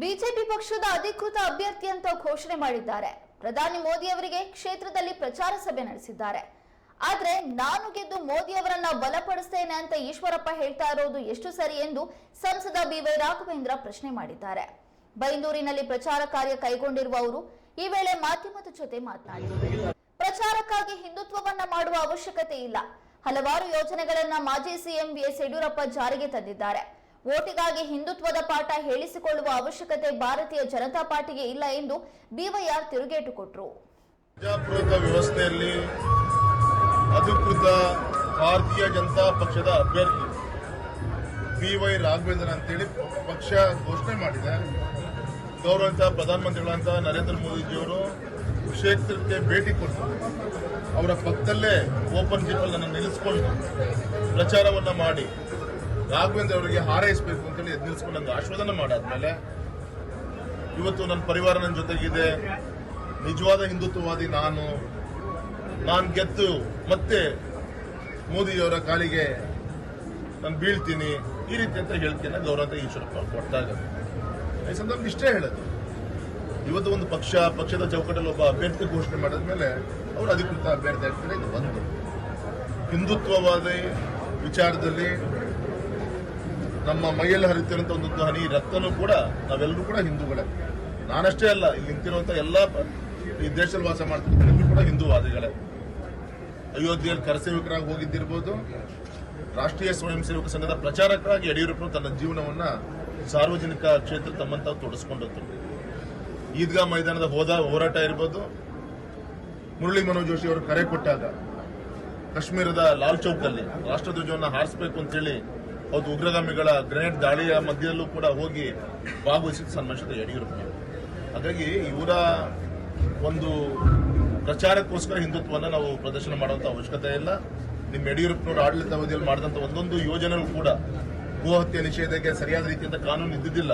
BJP ಪಕ್ಷದ ಅಧಿಕೃತ ಅಭ್ಯರ್ಥಿ ಅಂತ ಘೋಷಣೆ ಮಾಡಿದ್ದಾರೆ. ಪ್ರಧಾನಿ ಮೋದಿ ಅವರಿಗೆ ಕ್ಷೇತ್ರದಲ್ಲಿ ಪ್ರಚಾರ ಸಭೆ ನಡೆಸಿದ್ದಾರೆ. ಆದ್ರೆ ನಾನು ಗೆದ್ದು ಮೋದಿ ಅವರನ್ನ ಬಲಪಡಿಸ್ತೇನೆ ಅಂತ ಈಶ್ವರಪ್ಪ ಹೇಳ್ತಾ ಇರೋದು ಎಷ್ಟು ಸರಿ ಎಂದು ಸಂಸದ ಬಿವೈ ರಾಘವೇಂದ್ರ ಪ್ರಶ್ನೆ ಮಾಡಿದ್ದಾರೆ. ಬೈಂದೂರಿನಲ್ಲಿ ಪ್ರಚಾರ ಕಾರ್ಯ ಕೈಗೊಂಡಿರುವ ಅವರು ಈ ವೇಳೆ ಮಾಧ್ಯಮದ ಜೊತೆ ಮಾತನಾಡಿದರು. ಪ್ರಚಾರಕ್ಕಾಗಿ ಹಿಂದುತ್ವವನ್ನ ಮಾಡುವ ಅವಶ್ಯಕತೆ ಇಲ್ಲ. ಹಲವಾರು ಯೋಜನೆಗಳನ್ನ ಮಾಜಿ ಸಿಎಂ ಬಿಎಸ್ ಯಡಿಯೂರಪ್ಪ ಜಾರಿಗೆ ತಂದಿದ್ದಾರೆ. ಓಟಿಗಾಗಿ ಹಿಂದುತ್ವದ ಪಾಠ ಹೇಳಿಸಿಕೊಳ್ಳುವ ಅವಶ್ಯಕತೆ ಭಾರತೀಯ ಜನತಾ ಪಾರ್ಟಿಗೆ ಇಲ್ಲ ಎಂದು ಬಿವೈಆರ್ ತಿರುಗೇಟು ಕೊಟ್ಟರು ಪ್ರಜಾಪ್ರಭುತ್ವ ವ್ಯವಸ್ಥೆಯಲ್ಲಿ ಅಧಿಕೃತ ಭಾರತೀಯ ಜನತಾ ಪಕ್ಷದ ಅಭ್ಯರ್ಥಿ ಬಿ ವೈ ರಾಘವೇಂದ್ರ ಅಂತೇಳಿ ಪಕ್ಷ ಘೋಷಣೆ ಮಾಡಿದೆ. ಗೌರವಂತ ಪ್ರಧಾನಮಂತ್ರಿಗಳಂತ ನರೇಂದ್ರ ಮೋದಿಜಿಯವರು ಕ್ಷೇತ್ರಕ್ಕೆ ಭೇಟಿ ಕೊಟ್ಟರು ಅವರ ಪಕ್ಕದಲ್ಲೇ ಓಪನ್ ಜಿಪ್ ಅನ್ನು ನಿಲ್ಲಿಸ್ಕೊಂಡು ಪ್ರಚಾರವನ್ನ ಮಾಡಿ ರಾಘವೇಂದ್ರ ಅವರಿಗೆ ಹಾರೈಸಬೇಕು ಅಂತೇಳಿ ಎದ್ ನಿಲ್ಸ್ಕೊಂಡು ನಂಗೆ ಆಶ್ವಾದನ ಮಾಡಾದ್ಮೇಲೆ ಇವತ್ತು ನನ್ನ ಪರಿವಾರ ನನ್ನ ಜೊತೆಗಿದೆ. ನಿಜವಾದ ಹಿಂದುತ್ವವಾದಿ ನಾನು. ನಾನು ಗೆದ್ದು ಮತ್ತೆ ಮೋದಿಯವರ ಕಾಲಿಗೆ ನಾನು ಬೀಳ್ತೀನಿ. ಈ ರೀತಿ ಅಂತ ಹೇಳ್ತೀನಿ. ಗೌರವ ಈಶ್ವರಪ್ಪ ಕೊಟ್ಟಾಗ ಈ ಸಂದರ್ಭ ಇಷ್ಟೇ ಹೇಳೋದು. ಇವತ್ತು ಒಂದು ಪಕ್ಷ, ಪಕ್ಷದ ಚೌಕಟ್ಟಲ್ಲಿ ಒಬ್ಬ ಅಭ್ಯರ್ಥಿ ಘೋಷಣೆ ಮಾಡಿದ್ಮೇಲೆ ಅವರು ಅಧಿಕೃತ ಅಭ್ಯರ್ಥಿ ಆಗ್ತಾರೆ. ಇದು ಒಂದು. ಹಿಂದುತ್ವವಾದಿ ವಿಚಾರದಲ್ಲಿ ನಮ್ಮ ಮೈಯಲ್ಲಿ ಹರಿತಿರುವಂತಹ ಒಂದು ಹನಿ ರಕ್ತನೂ ಕೂಡ ನಾವೆಲ್ಲರೂ ಕೂಡ ಹಿಂದೂಗಳೇ. ನಾನಷ್ಟೇ ಅಲ್ಲ, ಇಲ್ಲಿ ನಿಂತಿರುವಂತಹ ಎಲ್ಲ ಈ ದೇಶದಲ್ಲಿ ವಾಸ ಮಾಡ್ತಿರ್ತಾರೆ ಎಲ್ಲರೂ ಕೂಡ ಹಿಂದೂವಾದಿಗಳೇ. ಅಯೋಧ್ಯೆಯಲ್ಲಿ ಕರಸೇವಕರಾಗಿ ಹೋಗಿದ್ದಿರ್ಬೋದು, ರಾಷ್ಟ್ರೀಯ ಸ್ವಯಂ ಸೇವಕ ಸಂಘದ ಪ್ರಚಾರಕರಾಗಿ ಯಡಿಯೂರಪ್ಪ ತನ್ನ ಜೀವನವನ್ನ ಸಾರ್ವಜನಿಕ ಕ್ಷೇತ್ರ ತಮ್ಮಂತ ತೊಡಸ್ಕೊಂಡದ್ದು. ಈದ್ಗಾ ಮೈದಾನದ ಹೋದ ಹೋರಾಟ ಇರ್ಬೋದು, ಮುರಳಿ ಮನೋಜ್ ಜೋಶಿ ಅವರು ಕರೆ ಕೊಟ್ಟಾಗ, ಕಾಶ್ಮೀರದ ಲಾಲ್ ಚೌಕಲ್ಲಿ ರಾಷ್ಟ್ರಧ್ವಜವನ್ನು ಹಾರಿಸಬೇಕು ಅಂತೇಳಿ ಅವತ್ತು ಉಗ್ರಗಾಮಿಗಳ ಗ್ರೆನೇಡ್ ದಾಳಿಯ ಮಧ್ಯದಲ್ಲೂ ಕೂಡ ಹೋಗಿ ಭಾಗವಹಿಸಿದ ಸನ್ಮಾನಿಸಿದ ಯಡಿಯೂರಪ್ಪ. ಹಾಗಾಗಿ ಇವರ ಒಂದು ಪ್ರಚಾರಕ್ಕೋಸ್ಕರ ಹಿಂದುತ್ವವನ್ನು ನಾವು ಪ್ರದರ್ಶನ ಮಾಡುವಂತ ಅವಶ್ಯಕತೆ ಇಲ್ಲ. ನಿಮ್ಮ ಯಡಿಯೂರಪ್ಪನವರು ಆಡಳಿತ ಅವಧಿಯಲ್ಲಿ ಮಾಡಿದಂತ ಒಂದೊಂದು ಯೋಜನೆಗಳು ಕೂಡ ಗೋಹತ್ಯೆ ನಿಷೇಧಕ್ಕೆ ಸರಿಯಾದ ರೀತಿಯಿಂದ ಕಾನೂನು ಇದ್ದಿದ್ದಿಲ್ಲ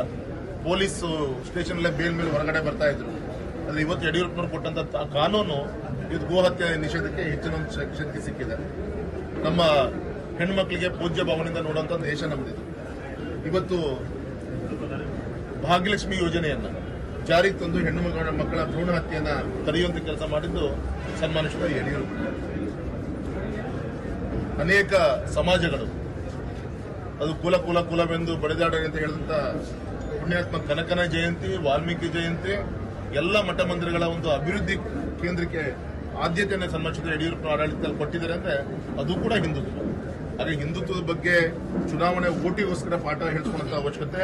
ಪೊಲೀಸ್ ಸ್ಟೇಷನ್ ಅಲ್ಲೇ ಬೇಲ್ ಮೇಲೆ ಹೊರಗಡೆ ಬರ್ತಾ ಇದ್ರು. ಅಲ್ಲಿ ಇವತ್ತು ಯಡಿಯೂರಪ್ಪನವರು ಕೊಟ್ಟಂತ ಕಾನೂನು ಇದು ಗೋಹತ್ಯೆ ನಿಷೇಧಕ್ಕೆ ಹೆಚ್ಚಿನ ಶಕ್ತಿ ಸಿಕ್ಕಿದೆ. ನಮ್ಮ ಹೆಣ್ಮಕ್ಳಿಗೆ ಪೂಜ್ಯ ಭಾವನೆಯಿಂದ ನೋಡುವಂತ ದೇಶ ನಮ್ದಿದೆ. ಇವತ್ತು ಭಾಗ್ಯಲಕ್ಷ್ಮಿ ಯೋಜನೆಯನ್ನ ಜಾರಿಗೆ ತಂದು ಹೆಣ್ಣು ಮಕ್ಕಳ ಮಕ್ಕಳ ಭ್ರೂಣ ಹತ್ಯೆಯನ್ನ ತಡೆಯುವಂತ ಕೆಲಸ ಮಾಡಿದ್ದು ಸನ್ಮಾನಿಸಿದ ಯಡಿಯೂರಪ್ಪ ಅನೇಕ ಸಮಾಜಗಳು, ಅದು ಕುಲ ಕುಲ ಕುಲವೆಂದು ಬಡಿದಾಡ ಅಂತ ಹೇಳಿದಂತ ಪುಣ್ಯಾತ್ಮ ಕನಕನ ಜಯಂತಿ, ವಾಲ್ಮೀಕಿ ಜಯಂತಿ, ಎಲ್ಲ ಮಠ ಮಂದಿರಗಳ ಒಂದು ಅಭಿವೃದ್ಧಿ ಕೇಂದ್ರಕ್ಕೆ ಆದ್ಯತೆಯನ್ನು ಸನ್ಮಾನಿಸಿದ ಯಡಿಯೂರಪ್ಪ ಆಡಳಿತದಲ್ಲಿ ಕೊಟ್ಟಿದ್ದಾರೆ ಅಂದ್ರೆ ಅದು ಕೂಡ ಹಿಂದುತ್ವ ಹಾಗೆ ಹಿಂದುತ್ವದ ಬಗ್ಗೆ ಚುನಾವಣೆ ಓಟಿಗೋಸ್ಕರ ಪಾಠ ಹೇಳ್ಕೊಳ್ಳುವಂತ ಅವಶ್ಯಕತೆ.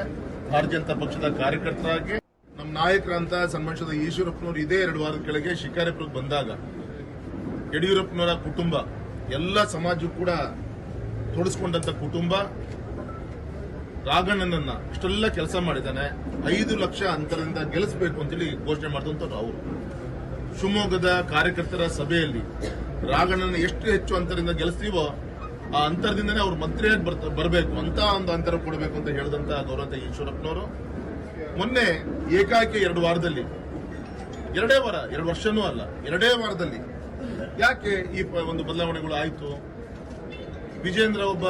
ಭಾರತೀಯ ಜನತಾ ಪಕ್ಷದ ಕಾರ್ಯಕರ್ತರಾಗಿ ನಮ್ಮ ನಾಯಕರಂತ ಸನ್ಮಾನಿಸಿದ ಈಶ್ವರಪ್ಪನವರು ಇದೇ ಎರಡು ವಾರದ ಕೆಳಗೆ ಶಿಕಾರಿಪುರಕ್ಕೆ ಬಂದಾಗ ಯಡಿಯೂರಪ್ಪನವರ ಕುಟುಂಬ, ಎಲ್ಲ ಸಮಾಜ ಕೂಡ ತೊಡಸ್ಕೊಂಡಂತ ಕುಟುಂಬ. ರಾಘಣ್ಣನನ್ನ ಇಷ್ಟೆಲ್ಲ ಕೆಲಸ ಮಾಡಿದ್ದಾನೆ. ಐದು ಲಕ್ಷ ಅಂತರದಿಂದ ಗೆಲ್ಲಿಸಬೇಕು ಅಂತೇಳಿ ಘೋಷಣೆ ಮಾಡಿದಂತವ್ರು ಅವರು. ಶಿವಮೊಗ್ಗದ ಕಾರ್ಯಕರ್ತರ ಸಭೆಯಲ್ಲಿ ರಾಘಣ್ಣನ ಎಷ್ಟು ಹೆಚ್ಚು ಅಂತರದಿಂದ ಗೆಲ್ಲಿಸ್ತೀವೋ ಆ ಅಂತರದಿಂದನೇ ಅವ್ರು ಮಂತ್ರಿಯಾಗಿ ಬರ್ತ, ಬರಬೇಕು. ಅಂತ ಒಂದು ಅಂತರ ಕೊಡಬೇಕು ಅಂತ ಹೇಳಿದಂತ ಗೌರವಂತ ಈಶ್ವರಪ್ಪನವರು. ಮೊನ್ನೆ ಏಕಾಏಕಿ ಎರಡು ವಾರದಲ್ಲಿ, ಎರಡೇ ವಾರ, ಎರಡು ವರ್ಷನೂ ಅಲ್ಲ, ಎರಡೇ ವಾರದಲ್ಲಿ ಯಾಕೆ ಈ ಒಂದು ಬದಲಾವಣೆಗಳು ಆಯಿತು? ವಿಜೇಂದ್ರ ಒಬ್ಬ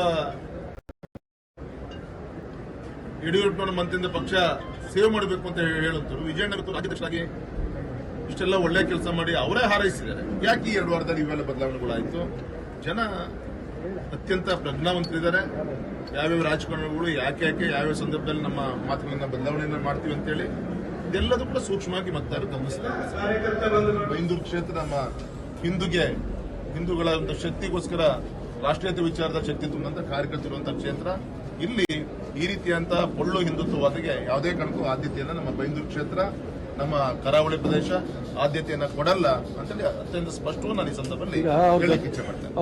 ಯಡಿಯೂರಪ್ಪನವರ ಮಂತ್ರಿಯಿಂದ ಪಕ್ಷ ಸೇವೆ ಮಾಡಬೇಕು ಅಂತ ಹೇಳುತ್ತರು ವಿಜಯನಗರ ರಾಜ್ಯಾಧ್ಯಕ್ಷರಾಗಿ ಇಷ್ಟೆಲ್ಲ ಒಳ್ಳೆ ಕೆಲಸ ಮಾಡಿ ಅವರೇ ಹಾರೈಸಿದ್ದಾರೆ. ಯಾಕೆ ಈ ಎರಡು ವಾರದಲ್ಲಿ ಇವೆಲ್ಲ ಬದಲಾವಣೆಗಳಾಯಿತು ಜನ ಅತ್ಯಂತ ಪ್ರಜ್ಞಾವಂತರಿದ್ದಾರೆ. ಯಾವ್ಯಾವ ರಾಜಕಾರಣಿಗಳು ಯಾಕೆ ಯಾಕೆ ಯಾವ್ಯಾವ ಸಂದರ್ಭದಲ್ಲಿ ನಮ್ಮ ಮಾತುಗಳನ್ನ ಬದಲಾವಣೆಯನ್ನ ಮಾಡ್ತೀವಿ ಅಂತೇಳಿ ಇದೆಲ್ಲದೂ ಕೂಡ ಸೂಕ್ಷ್ಮವಾಗಿ ಮತದಾರರು ಗಮನಿಸ್ತಾರೆ. ಬೈಂದೂರು ಕ್ಷೇತ್ರ ನಮ್ಮ ಹಿಂದೂಗೆ ಹಿಂದೂಗಳ ಒಂದು ಶಕ್ತಿಗೋಸ್ಕರ ರಾಷ್ಟ್ರೀಯತೆ ವಿಚಾರದ ಶಕ್ತಿ ತುಂಬಂತ ಕಾರ್ಯಕರ್ತರುವಂತಹ ಕ್ಷೇತ್ರ. ಇಲ್ಲಿ ಈ ರೀತಿಯಂತ ಪೊಳ್ಳು ಹಿಂದುತ್ವವಾದಿಗೆ ಯಾವುದೇ ಕಾರಣಕ್ಕೂ ಆದ್ಯತೆಯನ್ನು ನಮ್ಮ ಬೈಂದೂರು ಕ್ಷೇತ್ರ ನಮ್ಮ ಕರಾವಳಿ ಪ್ರದೇಶ ಆದ್ಯತೆಯನ್ನ ಕೊಡಲ್ಲ ಅಂತೇಳಿ ಅತ್ಯಂತ ಸ್ಪಷ್ಟವಾಗಿ ನಾನು ಈ ಸಂದರ್ಭದಲ್ಲಿ ಹೇಳಕ್ಕೆ ಇಚ್ಛೆ ಮಾಡ್ತೇನೆ